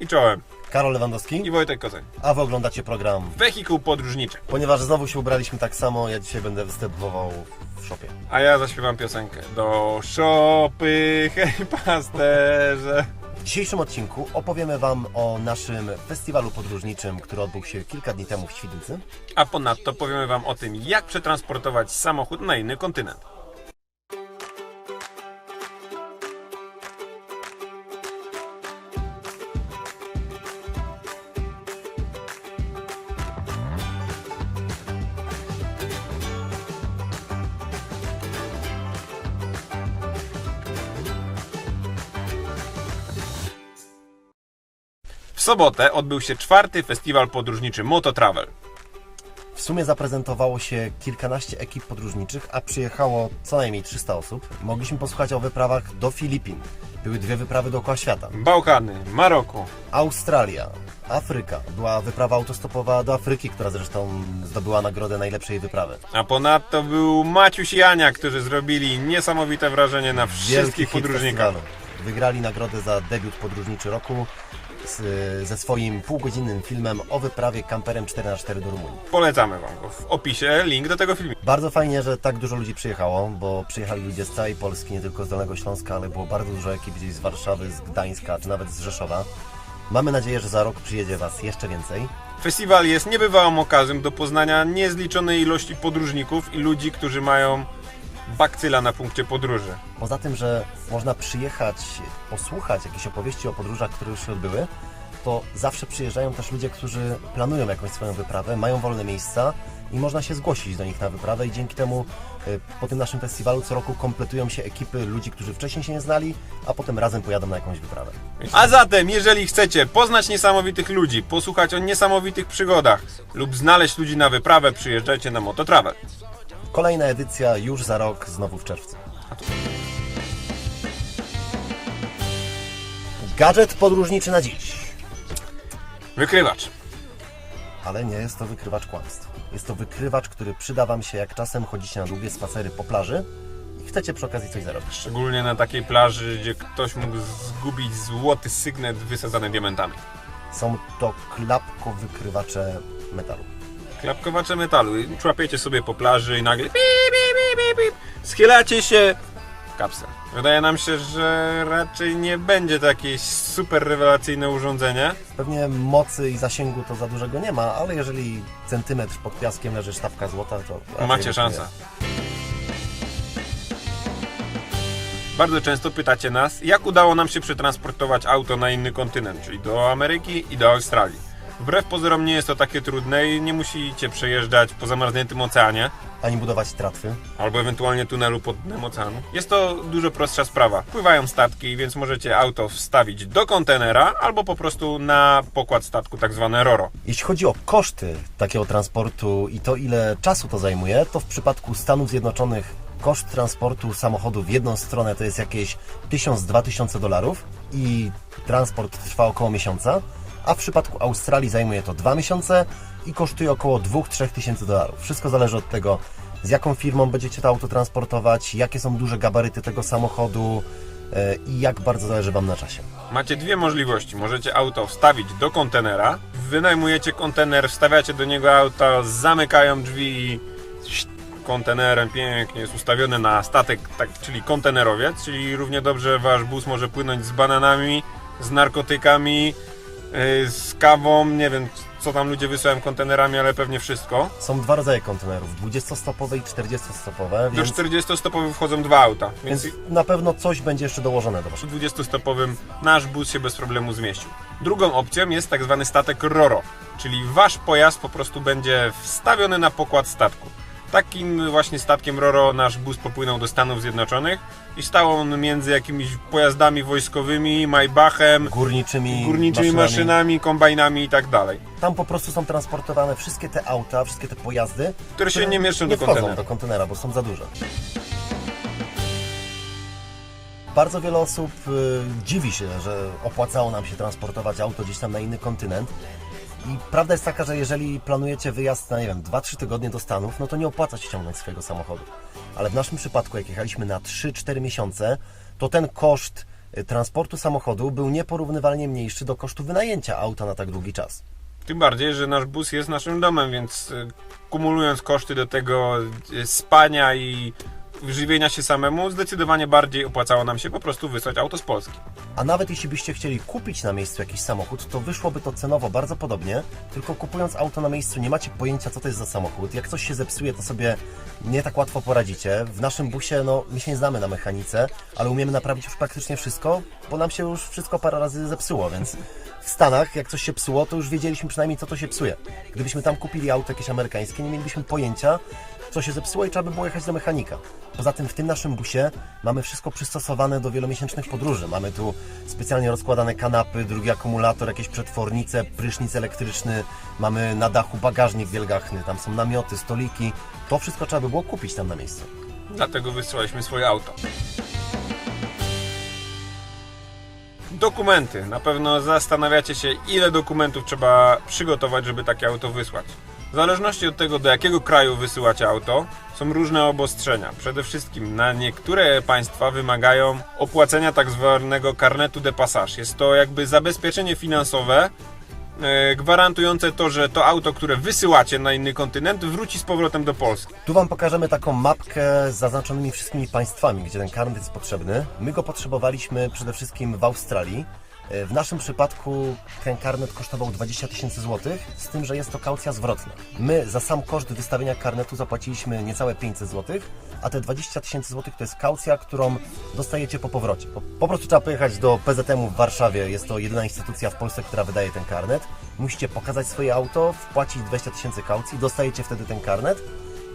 I czołem. Karol Lewandowski, I Wojtek Kozeń. a Wy oglądacie program. Wehikuł podróżniczy. Ponieważ znowu się ubraliśmy tak samo, ja dzisiaj będę występował w szopie. A ja zaśpiewam piosenkę. Do szopy, hej pasterze. W dzisiejszym odcinku opowiemy Wam o naszym festiwalu podróżniczym, który odbył się kilka dni temu w Świdnicy. A ponadto powiemy Wam o tym, jak przetransportować samochód na inny kontynent. W sobotę odbył się czwarty festiwal podróżniczy Moto Travel. W sumie zaprezentowało się kilkanaście ekip podróżniczych, a przyjechało co najmniej 300 osób. Mogliśmy posłuchać o wyprawach do Filipin. Były dwie wyprawy dookoła świata. Bałkany, Maroko, Australia, Afryka. Była wyprawa autostopowa do Afryki, która zresztą zdobyła nagrodę najlepszej wyprawy. a ponadto był Maciuś i Ania, którzy zrobili niesamowite wrażenie na Wielki wszystkich hit podróżnikach. festiwalu. Wygrali nagrodę za debiut podróżniczy roku z, ze swoim półgodzinnym filmem o wyprawie kamperem 4x4 do Rumunii. Polecamy Wam go. W opisie link do tego filmu. Bardzo fajnie, że tak dużo ludzi przyjechało, bo przyjechali ludzie z całej Polski, nie tylko z Dolnego Śląska, ale było bardzo dużo ekip gdzieś z Warszawy, z Gdańska, czy nawet z Rzeszowa. Mamy nadzieję, że za rok przyjedzie Was jeszcze więcej. Festiwal jest niebywałą okazją do poznania niezliczonej ilości podróżników i ludzi, którzy mają bakcyla na punkcie podróży. Poza tym, że można przyjechać, posłuchać jakieś opowieści o podróżach, które już się odbyły, to zawsze przyjeżdżają też ludzie, którzy planują jakąś swoją wyprawę, mają wolne miejsca i można się zgłosić do nich na wyprawę i dzięki temu y, po tym naszym festiwalu co roku kompletują się ekipy ludzi, którzy wcześniej się nie znali, a potem razem pojadą na jakąś wyprawę. A zatem, jeżeli chcecie poznać niesamowitych ludzi, posłuchać o niesamowitych przygodach lub znaleźć ludzi na wyprawę, przyjeżdżajcie na Moto Travel. Kolejna edycja już za rok, znowu w czerwcu. Gadżet podróżniczy na dziś. Wykrywacz. Ale nie jest to wykrywacz kłamstw. Jest to wykrywacz, który przyda Wam się, jak czasem chodzicie na długie spacery po plaży i chcecie przy okazji coś zarobić. Szczególnie na takiej plaży, gdzie ktoś mógł zgubić złoty sygnet wysadzany diamentami. Są to klapko wykrywacze metalu. Klapkowacze metalu. Człapiecie sobie po plaży i nagle pip, pip, pip, pip, pip. schylacie się kapsel. Wydaje nam się, że raczej nie będzie to jakieś super rewelacyjne urządzenie. Pewnie mocy i zasięgu to za dużego nie ma, ale jeżeli centymetr pod piaskiem leży sztabka złota, to... raczej Macie szansę. Bardzo często pytacie nas, jak udało nam się przetransportować auto na inny kontynent, czyli do Ameryki i do Australii. Wbrew pozorom nie jest to takie trudne i nie musicie przejeżdżać po zamarzniętym oceanie Ani budować tratwy. albo ewentualnie tunelu pod dnem oceanu. Jest to dużo prostsza sprawa. Pływają statki, więc możecie auto wstawić do kontenera albo po prostu na pokład statku, tak zwane RORO. Jeśli chodzi o koszty takiego transportu i to, ile czasu to zajmuje, to w przypadku Stanów Zjednoczonych koszt transportu samochodu w jedną stronę to jest jakieś 1000-2000 dolarów i transport trwa około miesiąca, a w przypadku Australii zajmuje to 2 miesiące i kosztuje około 2-3 tysięcy dolarów. Wszystko zależy od tego, z jaką firmą będziecie to auto transportować, jakie są duże gabaryty tego samochodu e, i jak bardzo zależy Wam na czasie. Macie dwie możliwości. Możecie auto wstawić do kontenera, wynajmujecie kontener, wstawiacie do niego auto, zamykają drzwi i kontenerem pięknie jest ustawiony na statek, tak, czyli kontenerowiec, czyli równie dobrze wasz bus może płynąć z bananami, z narkotykami, z kawą, nie wiem co tam ludzie wysyłają kontenerami, ale pewnie wszystko. Są dwa rodzaje kontenerów, 20-stopowe i 40-stopowe, Do więc, 40-stopowych wchodzą dwa auta, więc więc na pewno coś będzie jeszcze dołożone do waszego. przy 20-stopowym nasz bus się bez problemu zmieścił. Drugą opcją jest tak zwany statek RORO, czyli wasz pojazd po prostu będzie wstawiony na pokład statku. Takim właśnie statkiem RORO nasz bus popłynął do Stanów Zjednoczonych i stał on między jakimiś pojazdami wojskowymi, Maybachem, Górniczymi, górniczymi maszynami, kombajnami i tak dalej, Tam po prostu są transportowane wszystkie te auta, wszystkie te pojazdy, które się nie mieszczą nie do kontenera. do kontenera, bo są za duże. Bardzo wiele osób y, dziwi się, że opłacało nam się transportować auto gdzieś tam na inny kontynent. I prawda jest taka, że jeżeli planujecie wyjazd na, nie wiem, 2-3 tygodnie do Stanów, no to nie opłaca się ściągnąć swojego samochodu. Ale w naszym przypadku, jak jechaliśmy na 3-4 miesiące, to ten koszt y, transportu samochodu był nieporównywalnie mniejszy do kosztu wynajęcia auta na tak długi czas. Tym bardziej, że nasz bus jest naszym domem, więc y, kumulując koszty do tego y, spania i żywienia się samemu, zdecydowanie bardziej opłacało nam się po prostu wysłać auto z Polski. A nawet jeśli byście chcieli kupić na miejscu jakiś samochód, to wyszłoby to cenowo bardzo podobnie, tylko kupując auto na miejscu nie macie pojęcia, co to jest za samochód. Jak coś się zepsuje, to sobie nie tak łatwo poradzicie. W naszym busie, no, my się nie znamy na mechanice, ale umiemy naprawić już praktycznie wszystko, bo nam się już wszystko parę razy zepsuło, więc w Stanach, jak coś się psuło, to już wiedzieliśmy przynajmniej, co to się psuje. Gdybyśmy tam kupili auto jakieś amerykańskie, nie mielibyśmy pojęcia, co się zepsuło i trzeba by było jechać do mechanika. Poza tym w tym naszym busie mamy wszystko przystosowane do wielomiesięcznych podróży. Mamy tu specjalnie rozkładane kanapy, drugi akumulator, jakieś przetwornice, prysznic elektryczny, mamy na dachu bagażnik wielgachny, tam są namioty, stoliki. To wszystko trzeba by było kupić tam na miejscu. Dlatego wysłaliśmy swoje auto. Dokumenty. Na pewno zastanawiacie się, ile dokumentów trzeba przygotować, żeby takie auto wysłać. W zależności od tego, do jakiego kraju wysyłacie auto, są różne obostrzenia. Przede wszystkim na niektóre państwa wymagają opłacenia tak zwanego karnetu de passage. Jest to jakby zabezpieczenie finansowe, e, gwarantujące to, że to auto, które wysyłacie na inny kontynent, wróci z powrotem do Polski. Tu Wam pokażemy taką mapkę z zaznaczonymi wszystkimi państwami, gdzie ten karnet jest potrzebny. My go potrzebowaliśmy przede wszystkim w Australii. E, W naszym przypadku ten karnet kosztował 20 tysięcy złotych, z tym, że jest to kaucja zwrotna. My za sam koszt wystawienia karnetu zapłaciliśmy niecałe 500 złotych, a te 20 tysięcy złotych to jest kaucja, którą dostajecie po powrocie. Po, po prostu trzeba pojechać do PZM-u w Warszawie, jest to jedyna instytucja w Polsce, która wydaje ten karnet. Musicie pokazać swoje auto, wpłacić 20 tysięcy kaucji, dostajecie wtedy ten karnet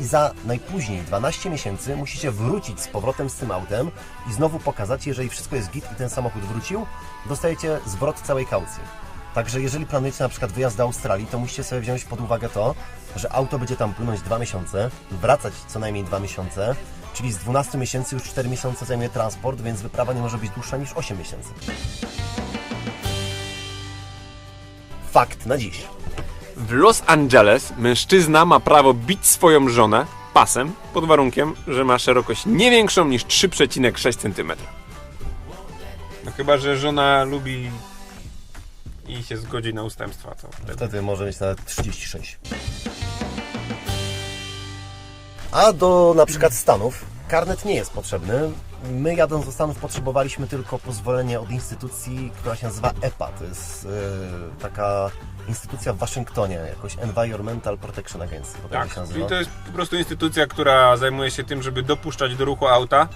i za najpóźniej 12 miesięcy musicie wrócić z powrotem z tym autem i znowu pokazać, jeżeli wszystko jest git i ten samochód wrócił, dostajecie zwrot całej kaucji. Także jeżeli planujecie na przykład wyjazd do Australii, to musicie sobie wziąć pod uwagę to, że auto będzie tam płynąć 2 miesiące, wracać co najmniej 2 miesiące, czyli z 12 miesięcy już 4 miesiące zajmuje transport, więc wyprawa nie może być dłuższa niż 8 miesięcy. Fakt na dziś. W Los Angeles mężczyzna ma prawo bić swoją żonę pasem pod warunkiem, że ma szerokość nie większą niż 3,6 cm. No chyba, że żona lubi i się zgodzi na ustępstwa, to wtedy. Wtedy może mieć nawet 36. A do na przykład Stanów karnet nie jest potrzebny. My jadąc do Stanów potrzebowaliśmy tylko pozwolenie od instytucji, która się nazywa EPA. To jest e, taka instytucja w Waszyngtonie, jakoś Environmental Protection Agency. Tak, się czyli to jest po prostu instytucja, która zajmuje się tym, żeby dopuszczać do ruchu auta.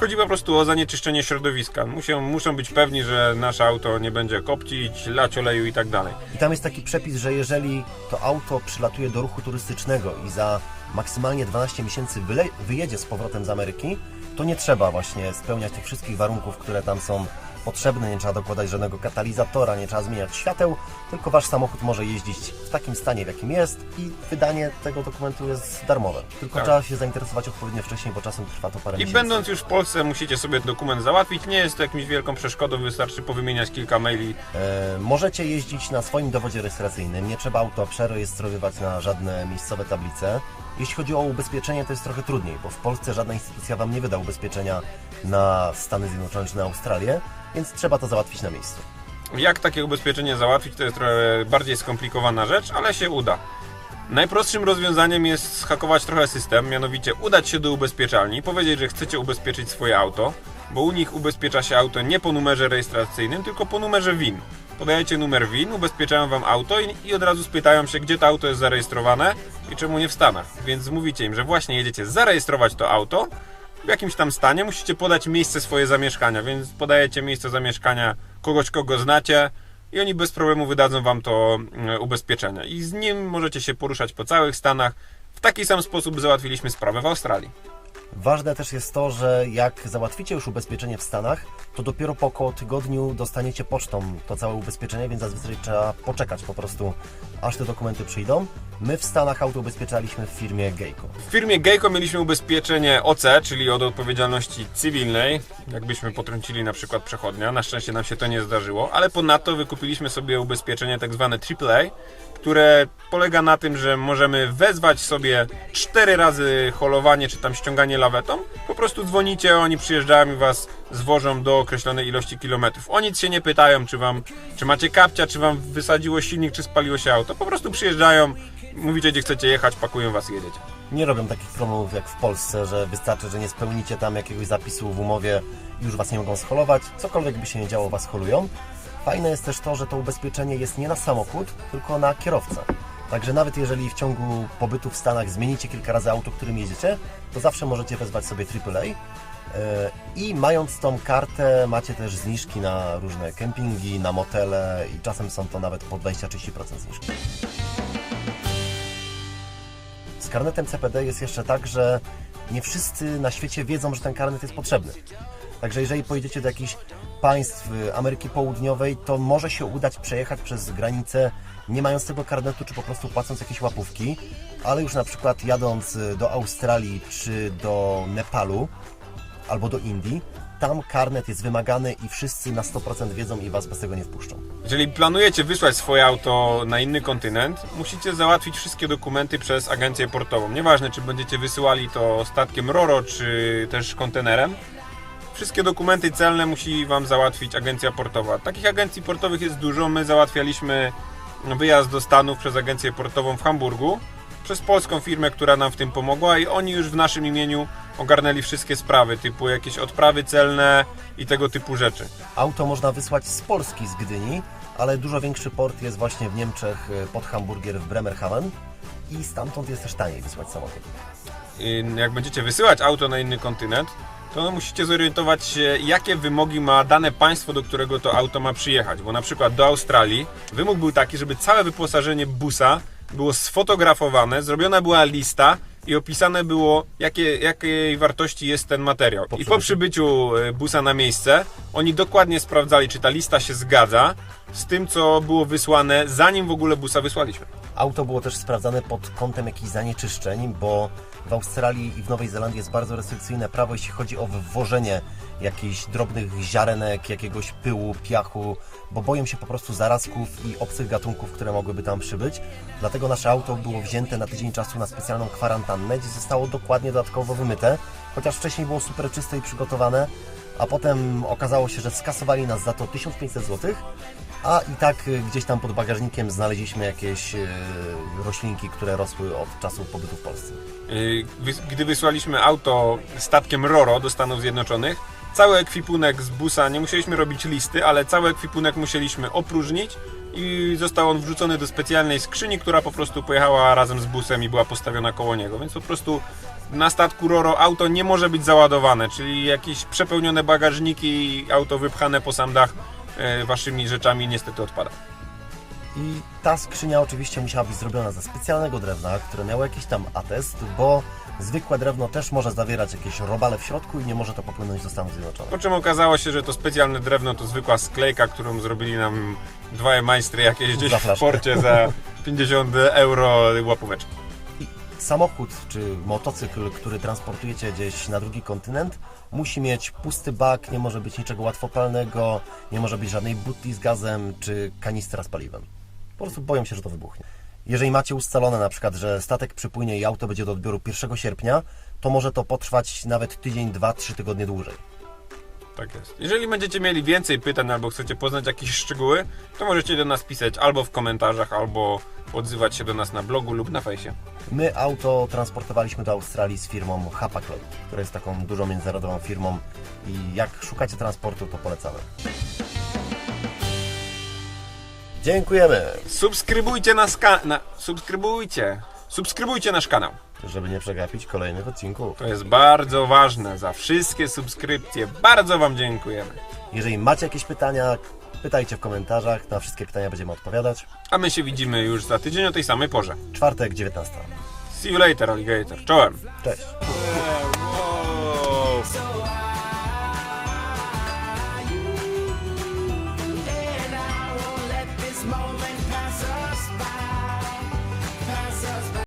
Chodzi po prostu o zanieczyszczenie środowiska. Muszą, muszą być pewni, że nasze auto nie będzie kopcić, lać oleju i tak dalej. I tam jest taki przepis, że jeżeli to auto przylatuje do ruchu turystycznego i za maksymalnie 12 miesięcy wyjedzie z powrotem z Ameryki, to nie trzeba właśnie spełniać tych wszystkich warunków, które tam są potrzebne. Nie trzeba dokładać żadnego katalizatora, nie trzeba zmieniać świateł, tylko wasz samochód może jeździć w takim stanie, w jakim jest i wydanie tego dokumentu jest darmowe. Tylko Tak. trzeba się zainteresować odpowiednio wcześniej, bo czasem trwa to parę I miesięcy. będąc już w Polsce, musicie sobie dokument załatwić. Nie jest to jakimś wielką przeszkodą, wystarczy powymieniać kilka maili. E, możecie jeździć na swoim dowodzie rejestracyjnym, nie trzeba auto przerejestrowywać na żadne miejscowe tablice. Jeśli chodzi o ubezpieczenie, to jest trochę trudniej, bo w Polsce żadna instytucja Wam nie wyda ubezpieczenia na Stany Zjednoczone czy na Australię, więc trzeba to załatwić na miejscu. Jak takie ubezpieczenie załatwić, to jest trochę bardziej skomplikowana rzecz, ale się uda. Najprostszym rozwiązaniem jest schakować trochę system, mianowicie udać się do ubezpieczalni, powiedzieć, że chcecie ubezpieczyć swoje auto, bo u nich ubezpiecza się auto nie po numerze rejestracyjnym, tylko po numerze WIN. Podajecie numer WIN, ubezpieczają wam auto i, i od razu spytają się, gdzie to auto jest zarejestrowane i czemu nie w Stanach. Więc mówicie im, że właśnie jedziecie zarejestrować to auto, w jakimś tam stanie musicie podać miejsce swoje zamieszkania, więc podajecie miejsce zamieszkania kogoś, kogo znacie i oni bez problemu wydadzą wam to mm, ubezpieczenie. I z nim możecie się poruszać po całych Stanach. W taki sam sposób załatwiliśmy sprawę w Australii. Ważne też jest to, że jak załatwicie już ubezpieczenie w Stanach, to dopiero po około tygodniu dostaniecie pocztą to całe ubezpieczenie, więc zazwyczaj trzeba poczekać po prostu, aż te dokumenty przyjdą. My w Stanach auto ubezpieczaliśmy w firmie Geico. W firmie Geico mieliśmy ubezpieczenie OC, czyli od odpowiedzialności cywilnej, jakbyśmy potrącili na przykład przechodnia. Na szczęście nam się to nie zdarzyło, ale ponadto wykupiliśmy sobie ubezpieczenie tak zwane AAA, które polega na tym, że możemy wezwać sobie cztery razy holowanie czy tam ściąganie nie lawetą, po prostu dzwonicie, oni przyjeżdżają i was zwożą do określonej ilości kilometrów. O nic się nie pytają, czy wam, czy macie kapcia, czy wam wysadziło silnik, czy spaliło się auto. Po prostu przyjeżdżają, mówicie gdzie chcecie jechać, pakują was i jedziecie. Nie robią takich promów jak w Polsce, że wystarczy, że nie spełnicie tam jakiegoś zapisu w umowie już Was nie mogą scholować. Cokolwiek by się nie działo, Was holują. Fajne jest też to, że to ubezpieczenie jest nie na samochód, tylko na kierowcę. Także nawet jeżeli w ciągu pobytu w Stanach zmienicie kilka razy auto, którym jedziecie, to zawsze możecie wezwać sobie AAA. Yy, I mając tą kartę, macie też zniżki na różne kempingi, na motele i czasem są to nawet po 20-30% zniżki. Z karnetem CPD jest jeszcze tak, że nie wszyscy na świecie wiedzą, że ten karnet jest potrzebny. Także jeżeli pojedziecie do jakichś państw y, Ameryki Południowej, to może się udać przejechać przez granicę nie mając tego karnetu, czy po prostu płacąc jakieś łapówki, ale już na przykład jadąc y, do Australii czy do Nepalu albo do Indii, tam karnet jest wymagany i wszyscy na 100% wiedzą i Was bez tego nie wpuszczą. Jeżeli planujecie wysłać swoje auto na inny kontynent, musicie załatwić wszystkie dokumenty przez agencję portową. Nieważne, czy będziecie wysyłali to statkiem RORO, czy też kontenerem. Wszystkie dokumenty celne musi Wam załatwić agencja portowa. Takich agencji portowych jest dużo. My załatwialiśmy wyjazd do Stanów przez agencję portową w Hamburgu, przez polską firmę, która nam w tym pomogła i oni już w naszym imieniu ogarnęli wszystkie sprawy, typu jakieś odprawy celne i tego typu rzeczy. Auto można wysłać z Polski, z Gdyni, ale dużo większy port jest właśnie w Niemczech y, pod Hamburgier w Bremerhaven i stamtąd jest też taniej wysłać samochód. Y, jak będziecie wysyłać auto na inny kontynent, to musicie zorientować się, jakie wymogi ma dane państwo, do którego to auto ma przyjechać. Bo na przykład do Australii wymóg był taki, żeby całe wyposażenie busa było sfotografowane, zrobiona była lista i opisane było, jakie, jakiej wartości jest ten materiał. Po I po przybyciu y, busa na miejsce, oni dokładnie sprawdzali, czy ta lista się zgadza z tym, co było wysłane, zanim w ogóle busa wysłaliśmy. Auto było też sprawdzane pod kątem jakichś zanieczyszczeń, bo w Australii i w Nowej Zelandii jest bardzo restrykcyjne prawo, jeśli chodzi o wwożenie jakichś drobnych ziarenek, jakiegoś pyłu, piachu, bo boją się po prostu zarazków i obcych gatunków, które mogłyby tam przybyć. Dlatego nasze auto było wzięte na tydzień czasu na specjalną kwarantannę, gdzie zostało dokładnie dodatkowo wymyte, chociaż wcześniej było super czyste i przygotowane, a potem okazało się, że skasowali nas za to 1500 zł, a i tak y, gdzieś tam pod bagażnikiem znaleźliśmy jakieś y, roślinki, które rosły od czasu pobytu w Polsce. Wys- Gdy wysłaliśmy auto statkiem RORO do Stanów Zjednoczonych, cały ekwipunek z busa, nie musieliśmy robić listy, ale cały ekwipunek musieliśmy opróżnić i został on wrzucony do specjalnej skrzyni, która po prostu pojechała razem z busem i była postawiona koło niego. Więc po prostu na statku RORO auto nie może być załadowane, czyli jakieś przepełnione bagażniki i auto wypchane po sam dach waszymi rzeczami niestety odpada. I ta skrzynia oczywiście musiała być zrobiona ze specjalnego drewna, które miało jakiś tam atest, bo zwykłe drewno też może zawierać jakieś robale w środku i nie może to popłynąć do Stanów Zjednoczonych. Po czym okazało się, że to specjalne drewno to zwykła sklejka, którą zrobili nam dwa majstry jakieś gdzieś w porcie za 50 euro łapóweczki. Samochód czy motocykl, który transportujecie gdzieś na drugi kontynent, musi mieć pusty bak, nie może być niczego łatwopalnego, nie może być żadnej butli z gazem czy kanistra z paliwem. Po prostu boją się, że to wybuchnie. Jeżeli macie ustalone na przykład, że statek przypłynie i auto będzie do odbioru 1 sierpnia, to może to potrwać nawet tydzień, dwa, trzy tygodnie dłużej. Tak jest. Jeżeli będziecie mieli więcej pytań albo chcecie poznać jakieś szczegóły, to możecie do nas pisać albo w komentarzach, albo odzywać się do nas na blogu lub na fejsie. My auto transportowaliśmy do Australii z firmą Hapag-Lloyd, która jest taką dużą międzynarodową firmą i jak szukacie transportu, to polecamy. Dziękujemy, Subskrybujcie nas ka- na subskrybujcie. Subskrybujcie nasz kanał. żeby nie przegapić kolejnych odcinków. To jest bardzo ważne. Za wszystkie subskrypcje bardzo wam dziękujemy. Jeżeli macie jakieś pytania, pytajcie w komentarzach, na wszystkie pytania będziemy odpowiadać. A my się widzimy już za tydzień o tej samej porze. Czwartek, 19. See you later, alligator. Czołem. Cześć.